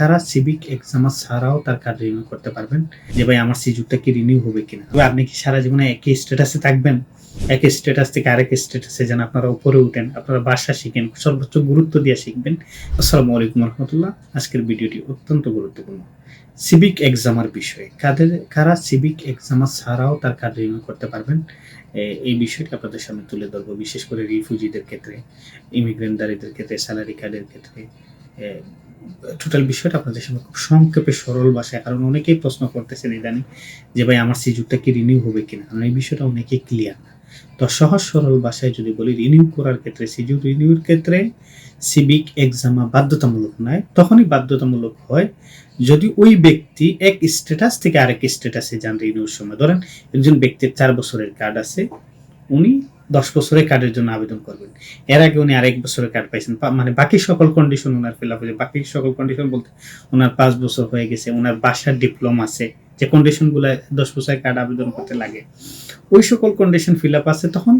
কারা civic exam ছাড়াও তার কার্ড রিনিউ করতে পারবেন। যে ভাই আমার সিজুকটা কি রিনিউ হবে কিনা? তবে আপনি কি সারা জীবনে একই স্ট্যাটাসে থাকবেন? এক স্ট্যাটাস থেকে আরেক স্ট্যাটাসে যেন আপনারা উপরে উঠেন, আপনারা ভাষা শিখেন, সর্বোচ্চ গুরুত্ব দিয়ে শিখবেন। আসসালামু আলাইকুম রহমতুল্লাহ। আজকের ভিডিওটি অত্যন্ত গুরুত্বপূর্ণ। সিভিক এক্সামের বিষয়ে। কাদের কারা সিভিক এক্সাম ছাড়াও তার কার্ড রিনিউ করতে পারবেন? এই বিষয়টি আপনাদের সামনে তুলে ধরবো। বিশেষ করে রিফিউজিদের ক্ষেত্রে ইমিগ্রেন্টদারিদের ক্ষেত্রে স্যালারি কার্ডের ক্ষেত্রে টোটাল বিষয়টা আপনাদের সামনে খুব সংক্ষেপে সরল ভাষায়, কারণ অনেকেই প্রশ্ন করতেছেন ইদানিং যে ভাই আমার সিজুকটা কি রিনিউ হবে কিনা? কারণ এই বিষয়টা অনেকেই ক্লিয়ার না। তো সহজ সরল ভাষায় যদি বলি রিনিউ করার ক্ষেত্রে সিজু রিনিউর ক্ষেত্রে সিভিক এক্সামা বাধ্যতামূলক নয়, তখনই বাধ্যতামূলক হয় যদি ওই ব্যক্তি এক স্ট্যাটাস থেকে আরেক স্ট্যাটাসে যান রিনিউর সময়। ধরেন একজন ব্যক্তির চার বছরের কার্ড আছে, উনি দশ বছরের কার্ডের জন্য আবেদন করবেন। এর আগে উনি আরেক বছরের কার্ড পাইছেন। মানে বাকি সকল কন্ডিশন ওনার ফিল আপ হয়েছে বাকি সকল কন্ডিশন বলতে ওনার পাঁচ বছর হয়ে গেছে ওনার বাসার ডিপ্লোমা আছে, যে কন্ডিশনগুলো দশ বছরের কার্ড আবেদন করতে লাগে। ওই সকল কন্ডিশন ফিল আপ আছে, তখন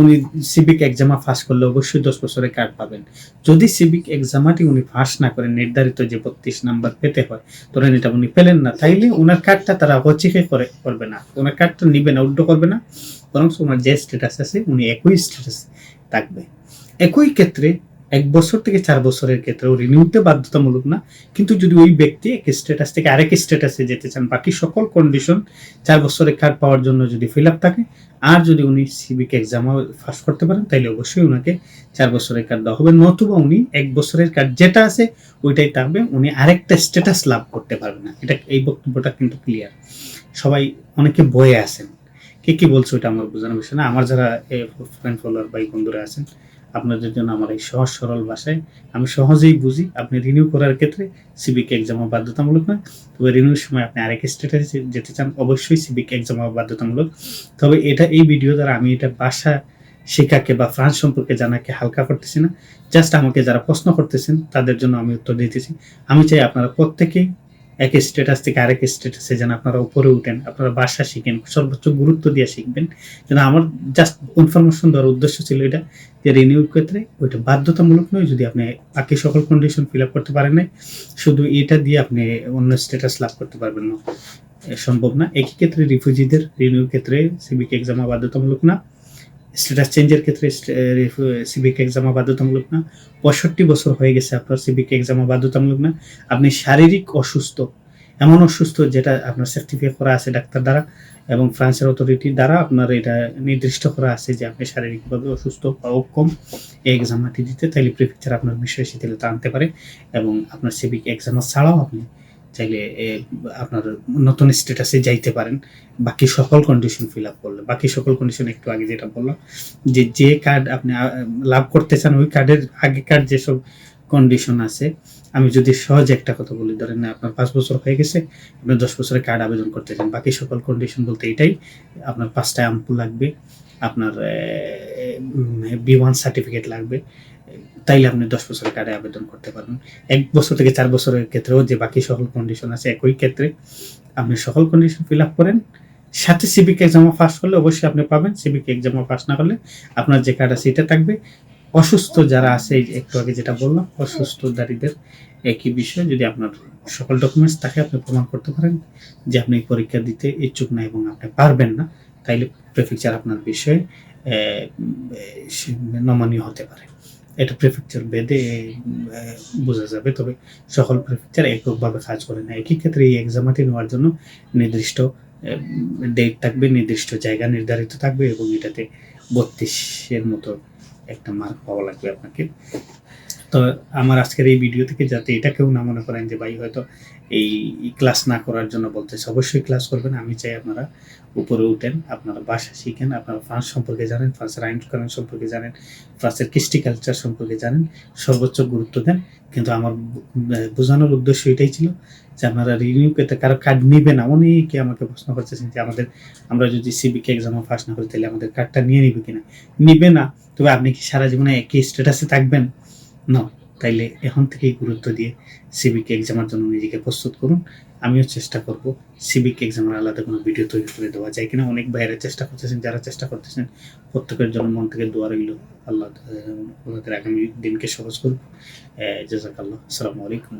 উনি সিভিক এক্সামা পাস করলে অবশ্যই দশ বছরের কার্ড পাবেন। যদি সিভিক এক্সামাটি উনি ফাঁস না করেন, নির্ধারিত যে বত্রিশ নাম্বার পেতে হয়, ধরেন এটা উনি পেলেন না, তাইলে ওনার কার্ডটা তারা হচিকে করে করবে না। ওনার কার্ডটা নিবে না, উল্টো করবে না। বরং ওনার যে স্ট্যাটাস আছে, উনি একই স্ট্যাটাস থাকবে। একই ক্ষেত্রে এক বছর থেকে চার বছরের ক্ষেত্রেও রিনিউতে বাধ্যতামূলক না, কিন্তু যদি ওই ব্যক্তি এক স্ট্যাটাস থেকে আরেক স্ট্যাটাসে যেতে চান, বাকি সকল কন্ডিশন চার বছরের কার্ড পাওয়ার জন্য যদি ফিল আপ থাকে, আর যদি উনি সিভিক এক্সামও পাস করতে পারেন তাহলে অবশ্যই ওনাকে চার বছরের কার্ড দেওয়া হবে, নতুবা উনি এক বছরের কার্ড যেটা আছে, ওইটাই থাকবে, উনি আরেকটা স্ট্যাটাস লাভ করতে পারবে না। এটা এই বক্তব্যটা কিন্তু ক্লিয়ার সবাই অনেকে বয়ে আছেন। কে কি বলছো এটা আমার বোঝানো বিষয় না। আমার যারা ফ্রেন্ড ফলোয়ার ভাই বন্ধুরা আছেন, আপনাদের জন্য আমার এই সহজ সরল ভাষায় আমি সহজেই বুঝি, আপনি রিনিউ করার ক্ষেত্রে সিভিক এক্সামও বাধ্যতামূলক নয়। তবে রিনিউর সময় আপনি আরেক স্টেটাসে যেতে চান, অবশ্যই সিভিক এক্সামও বাধ্যতামূলক। তবে এটা এই ভিডিও দ্বারা আমি এটা ভাষা শেখাকে বা ফ্রান্স সম্পর্কে জানাকে হালকা করতেছি না। জাস্ট আমাকে যারা প্রশ্ন করতেছেন, তাদের জন্য আমি উত্তর দিতেছি। আমি চাই আপনারা প্রত্যেকেই এক স্ট্যাটাস থেকে আরেক স্ট্যাটাসে যেন আপনারা উপরে উঠেন, আপনারা বাসা শিখেন, সর্বোচ্চ গুরুত্ব দিয়ে শিখবেন। যেন আমার জাস্ট ইনফরমেশন দেওয়ার উদ্দেশ্য ছিল এটা, যে রিনিউ ক্ষেত্রে ওইটা বাধ্যতামূলক নয়, যদি আপনি বাকি সকল কন্ডিশন ফিল আপ করতে পারেন না শুধু এটা দিয়ে আপনি অন্য স্ট্যাটাস লাভ করতে পারবেন না। সম্ভব না। একই ক্ষেত্রে রিফিউজিদের রিনিউর ক্ষেত্রে সিভিক এক্সামা বাধ্যতামূলক না। স্ট্যাটাস চেঞ্জের ক্ষেত্রে সিভিক এক্সামা বাধ্যতামূলক না। পঁয়ষট্টি বছর হয়ে গেছে আপনার সিভিক এক্সামা বাধ্যতামূলক না। আপনি শারীরিক অসুস্থ, এমন অসুস্থ যেটা আপনার সার্টিফিকেট করা আছে ডাক্তার দ্বারা এবং ফ্রান্সের অথরিটি দ্বারা আপনার এটা নির্দিষ্ট করা আছে যে আপনি শারীরিকভাবে অসুস্থ বা অক্ষম। এই এক্সামটি দিতে তাইলে প্রিফেকচার আপনার বিষয় শিথিলতা আনতে পারে এবং আপনার সিভিক এক্সাম ছাড়াও আপনি চাইলে আপনার নতুন স্ট্যাটাসে যাইতে পারেন। বাকি সকল কন্ডিশন ফিল আপ করলে। বাকি সকল কন্ডিশন একটু আগে যেটা বললাম, যে যে কার্ড আপনি লাভ করতে চান, ওই কার্ডের আগেকার যেসব কন্ডিশন আছে, আমি যদি সহজ একটা কথা বলি, ধরেন আপনার পাঁচ বছর হয়ে গেছে, আপনি দশ বছরের কার্ড আবেদন করতে চান, বাকি সকল কন্ডিশন বলতে এটাই, আপনার পাঁচটা অ্যাম্পু লাগবে, আপনার বি ওয়ান সার্টিফিকেট লাগবে তাইলে আপনি দশ বছরের কার্ডে আবেদন করতে পারবেন। এক বছর থেকে চার বছরের ক্ষেত্রেও যে বাকি সকল কন্ডিশন আছে একই ক্ষেত্রে আপনি সকল কন্ডিশন ফিল আপ করেন। সাথে সিভিক এক্সামও পাস করলে অবশ্যই আপনি পাবেন। সিভিক এক্সামও পাস না করলে আপনার যে কার্ড আছে এটা থাকবে। অসুস্থ যারা আছে একটু আগে যেটা বললাম, অসুস্থ দারিদের একই বিষয়। যদি আপনার সকল ডকুমেন্টস তাকে আপনি প্রমাণ করতে পারেন যে আপনি পরীক্ষা দিতে ইচ্ছুক না এবং আপনি পারবেন না, তাইলে প্রেফেকচার আপনার বিষয়ে নমনীয় হতে পারে। এটা প্রেফেকচার বেদে বোঝা যাবে। তবে সকল প্রেফেকচার এককভাবে কাজ করে না। একই ক্ষেত্রে এই এক্সামাটি নেওয়ার জন্য নির্দিষ্ট ডেট থাকবে, নির্দিষ্ট জায়গা নির্ধারিত থাকবে এবং এটাতে বত্রিশের মতো একটা মার্ক পাওয়া লাগবে আপনাকে। তো আমার আজকের এই ভিডিও থেকে যাতে এটা কেউ না মনে করেন যে, ভাই, হয়তো এই ক্লাস না করার জন্য বলতেছে। অবশ্যই ক্লাস করবেন। আমি চাই আপনারা উপরে উঠেন, আপনারা ভাষা শিখেন, আপনারা ফ্রান্স সম্পর্কে জানেন ফ্রান্সের আইন কানুন সম্পর্কে জানেন ফ্রান্সের কৃষ্টি কালচার সম্পর্কে জানেন, সর্বোচ্চ গুরুত্ব দেন। কিন্তু আমার বোঝানোর উদ্দেশ্য এটাই ছিল যে, আপনারা রিনিউ পেতে কারও কার্ড নিবে না। অনেকে আমাকে প্রশ্ন করতেছেন যে, আমাদের, আমরা যদি সিবিকে এক্সামে ফার্স্ট না করি, তাহলে আমাদের কার্ডটা নিয়ে নিবে কিনা? নিবে না। তবে আপনি কি সারা জীবনে একই স্ট্যাটাসে থাকবেন? না, তাইলে এখন থেকেই গুরুত্ব দিয়ে সিভিক এক্সামের জন্য নিজেকে প্রস্তুত করুন। আমিও চেষ্টা করব সিভিক এক্সামের আলাদা কোনো ভিডিও তৈরি করে দেওয়া। যায় কিনা অনেক বাইরে চেষ্টা করতেছেন, যারা চেষ্টা করতেছেন, প্রত্যেকের জন্য মন থেকে দোয়া রইল। আল্লাহ আগামী দিনকে সহজ করুন জাজাকাল্লাহ। আসসালামু আলাইকুম।